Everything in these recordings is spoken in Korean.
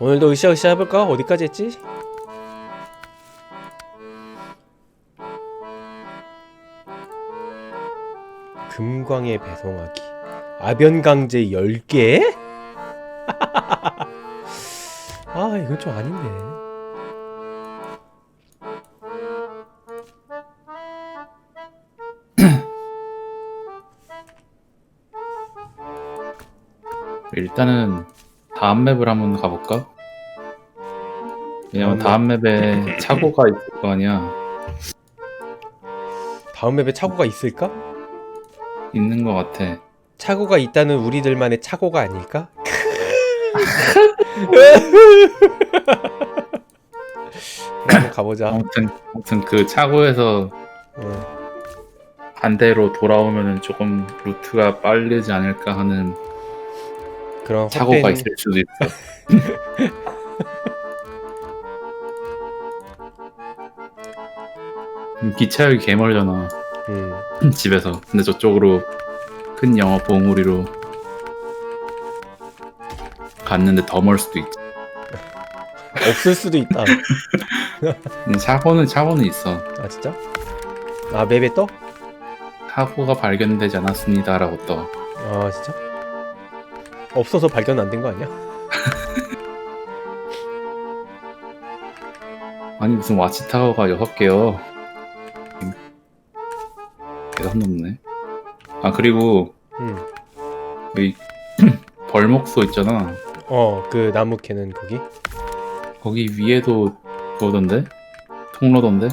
오늘도 으쌰으쌰 해볼까? 어디까지 했지? 금광의 배송하기 아변강제 10개? 아 이건 좀 아닌데 일단은 다음 맵을 한번 가볼까? 왜냐면 다음 맵에 차고가 있을 거 아니야. 다음 맵에 차고가 있을까? 있는 거 같아. 차고가 있다는 우리들만의 차고가 아닐까? 한번 가보자 아무튼 아무튼 그 차고에서 어. 반대로 돌아오면은 조금 루트가 빠르지 않을까 하는 그런 차고가 헛된- 있을 수도 있어. 음, 기차역이 개멀잖아. 음. 집에서. 근데 저쪽으로 큰 영어 봉우리로 갔는데 더 멀 수도 있지. 없을 수도 있다 근데 차고는 차고는 있어. 아 진짜? 아 맵에 떠? 사고가 발견되지 않았습니다라고 떠. 아 진짜? 없어서 발견 안 된 거 아니야? 아니 무슨 와치타워가 여섯 개요. 계속 넘네. 아 그리고 음. 이 벌목소 있잖아. 어 그 나무 캐는 거기? 거기 위에도 그거던데? 통로던데?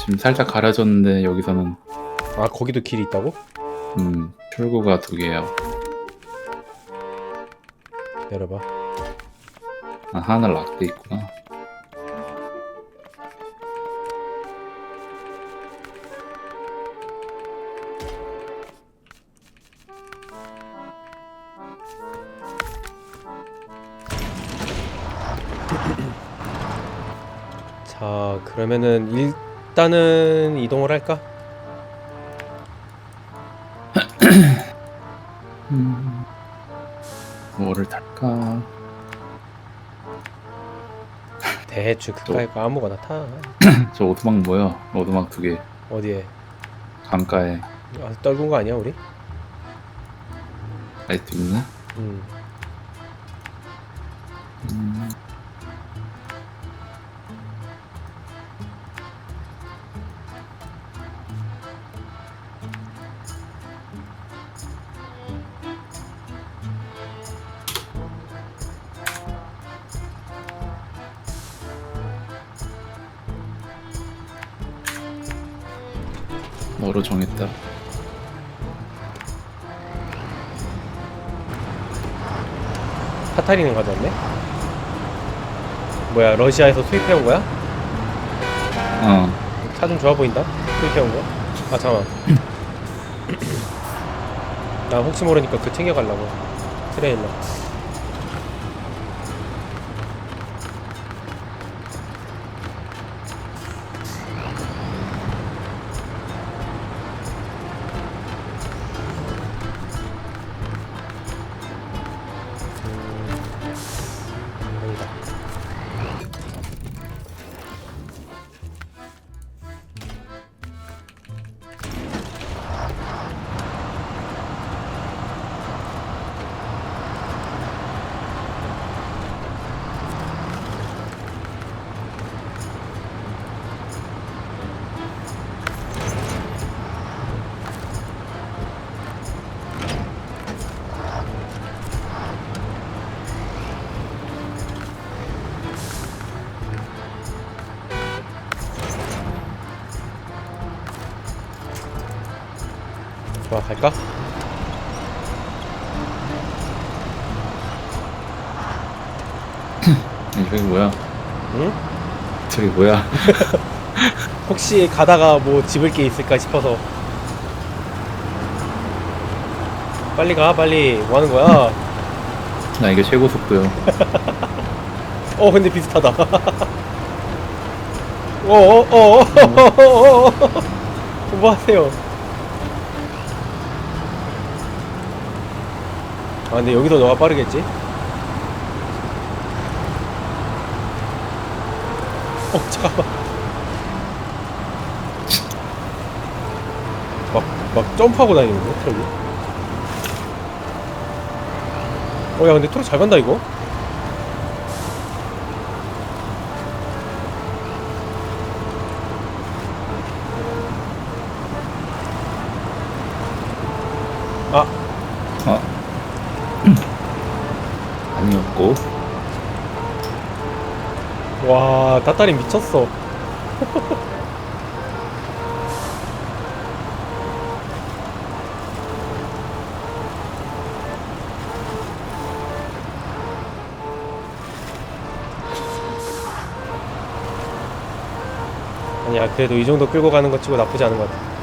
지금 살짝 가려졌는데 여기서는 아 거기도 길이 있다고? 음 출구가 두 개야. 열어봐 아 하나 락돼 있구나. 자 그러면은 일단은 이동을 할까? 뭐를 탈까? 대충 그까이 거 아무거나 타 저 오두막 뭐야? 오두막 두 개. 어디에 강가에 아, 떨군 거 아니야 우리? 라이트 있나? 음. 음. 뭐로 정했다? 파타리는 가져왔네? 뭐야 러시아에서 수입해온 거야? 어. 차 좀 좋아 보인다? 수입해온 거? 아 잠깐만 나 혹시 모르니까 그 챙겨가려고 트레일러 좋아 갈까? 아니, 저기 뭐야? 응? 저기 뭐야? 혹시 가다가 뭐 집을 게 있을까 싶어서 빨리 가 빨리 뭐 하는 거야? 나 이게 최고 속도요. 어 근데 비슷하다 어어어어어어어 뭐 하세요 아 근데 여기도 너가 빠르겠지? 어 잠깐만. 막, 막 점프하고 다니는데 트럭이 어야 근데 트럭 잘 간다 이거? 와, 다따리 미쳤어. 아니야, 그래도 이 정도 끌고 가는 것 치고 나쁘지 않은 것 같아.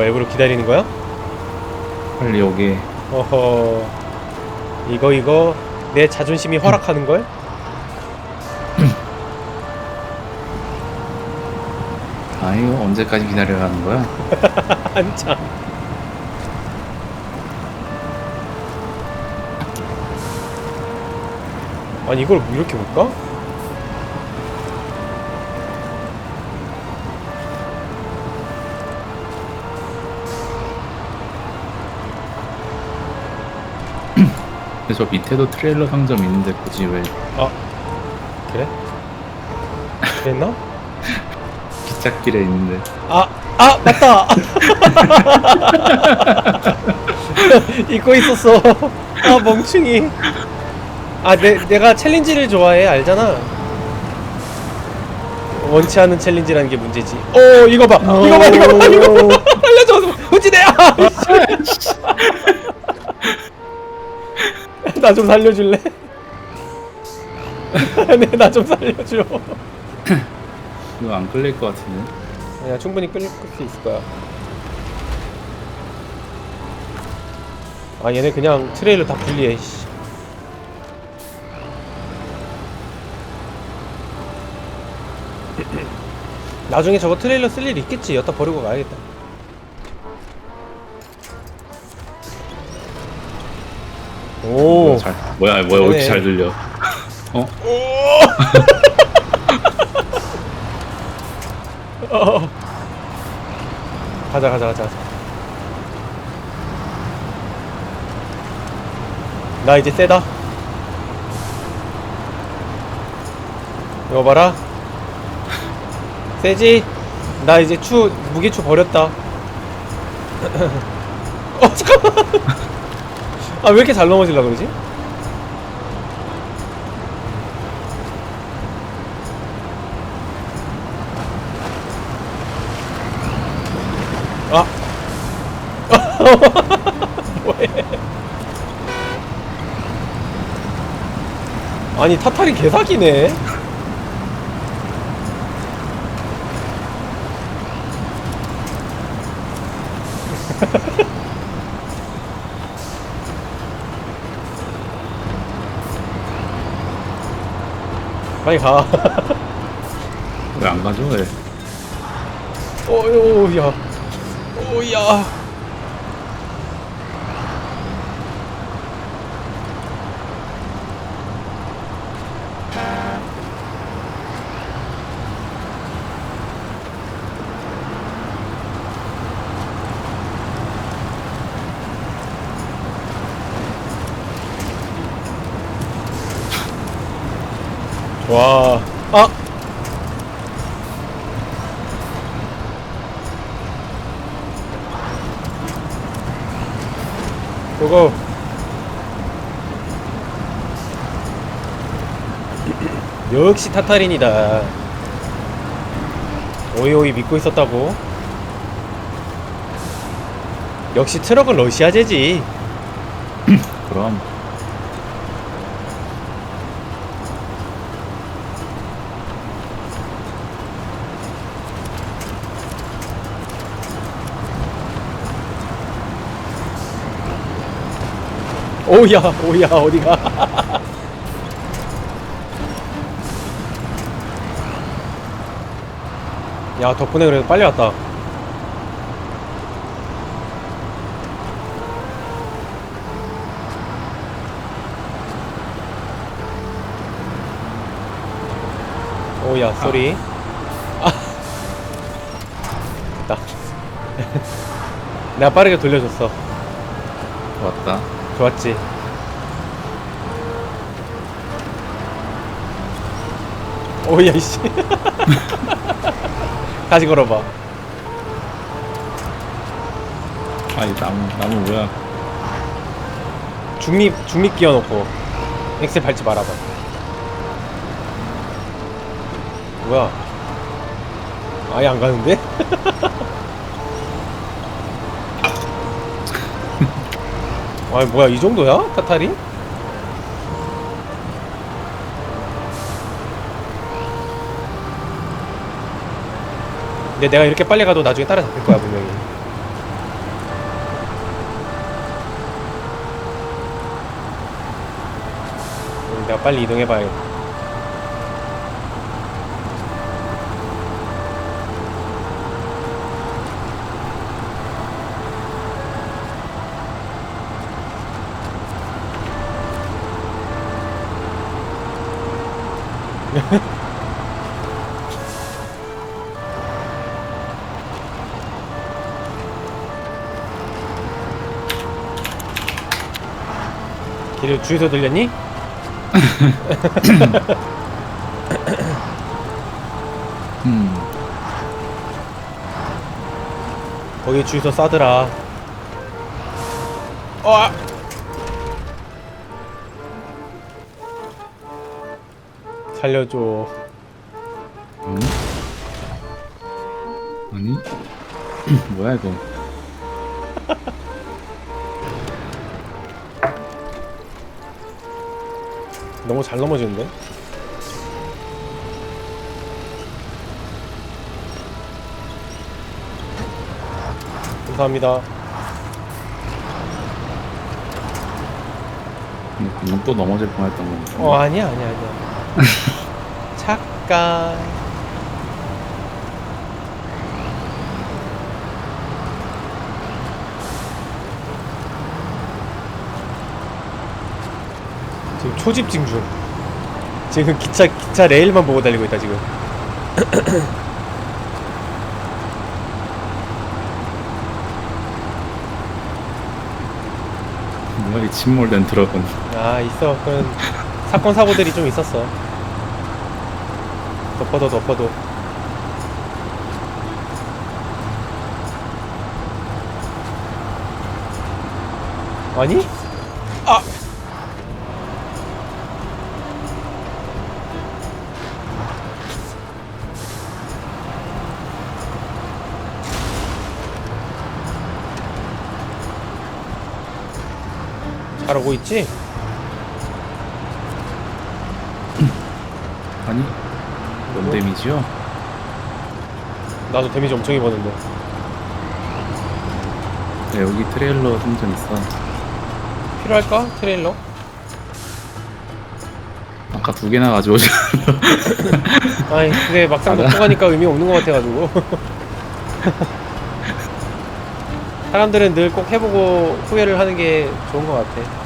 뭐 일부러 기다리는 거야? 빨리 오게. 어허 이거 이거 내 자존심이 허락하는 걸? 아, 이거 언제까지 기다려야 하는 거야? 한참 아니 이걸 이렇게 볼까? 근데 저 밑에도 트레일러 상점 있는데 굳이 왜 그래? 그랬나? 기찻길에 있는데. 아! 아! 맞다! 잊고 있었어 아 멍충이 아 내, 내가 챌린지를 좋아해 알잖아 원치 않은 챌린지라는 게 문제지 오 이거 봐 이거 봐 이거 봐 이거 봐 알려줘 후지대야 나 좀 살려줄래? 네, 나 좀 살려줘 이거 안 끌릴 것 같은데. 아니야 충분히 끌릴 수 있을 거야 아 얘네 그냥 트레일러 다 분리해 씨. 나중에 저거 트레일러 쓸 일 있겠지 여기다 버리고 가야겠다 오 잘, 뭐야, 뭐야, 왜 이렇게 네네. 잘 들려? 어? 어. 가자 가자 가자 가자 나 이제 세다 이거 봐라 세지 나 이제 추 무게추 버렸다 어 잠깐만 아 왜 이렇게 잘 넘어질라 그러지? 아. 아니 타탈이 개사기네 빨리 가 왜 안 가져? 왜? 오야 오야 와, 아! 고고. 역시 타타린이다. 오이오이 믿고 있었다고. 역시 트럭은 러시아제지. 그럼. 오야 오야 어디가? 야 덕분에 그래도 빨리 왔다. 오야 쏘리. 아. 아. 됐다 내가 빠르게 돌려줬어. 왔다. 좋았지. 오야 이씨. 다시 걸어봐. 아이 나무 나무 뭐야? 중립 중립 끼워놓고 엑셀 밟지 말아봐. 뭐야? 아예 안 가는데? 아 뭐야 이 정도야? 타탈이? 근데 내가 이렇게 빨리 가도 나중에 따라잡힐 거야 분명히. 음, 내가 빨리 이동해봐야겠다 길을 주유소 들렸니? 음. 거기 주유소 싸더라 어! 살려줘 음? 아니? 뭐야 이거? 너무 잘 넘어지는데? 감사합니다 음, 방금 또 넘어질 뻔했던 건데. 어 아니야 아니야 아니야 잠깐 지금 초집중 중. 지금 기차 기차 레일만 보고 달리고 있다 지금. 뭐야 이 침몰된 트럭은? 아 있어. 그런 사건 사고들이 좀 있었어. 덮어도 덮어도 아니? 아! 잘하고 있지? 아니? 뭔 데미지요? 나도 데미지 엄청 입었는데 네, 여기 트레일러 상점 있어. 필요할까? 트레일러? 아까 두 개나 가져오자. 아니 근데 막상. 놓고 가니까 의미 없는 것 같아가지고 사람들은 늘 꼭 해보고 후회를 하는 게 좋은 것 같아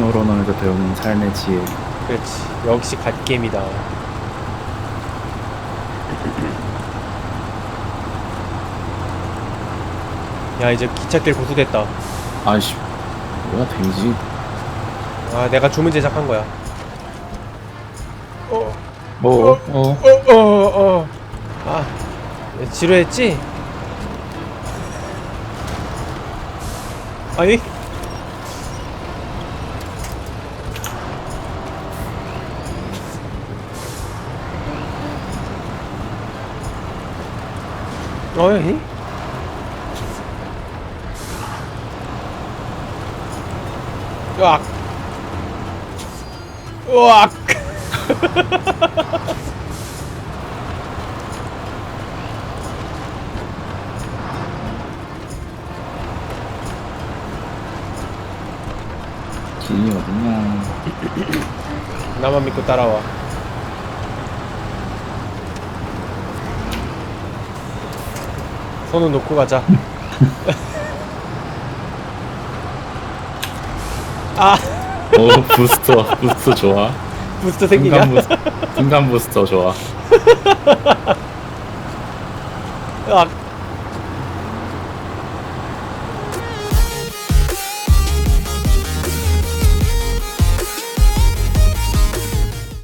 디스노러너에서 배우는 삶의 지혜. 그렇지 역시 갓게임이다 야 이제 기찻길 고수됐다 아이씨, 뭐야 데미지? 아 내가 주문 제작한 거야 어 뭐? 어? 어 어 어 아 지루했지? 아니 어이 으악 으악 길이 어딨냐? 나만 믿고 따라와. 손은 놓고 가자. 아, 오 부스터 부스터 좋아. 부스터 생기냐? 순간 부스 순간 부스터 좋아. 아,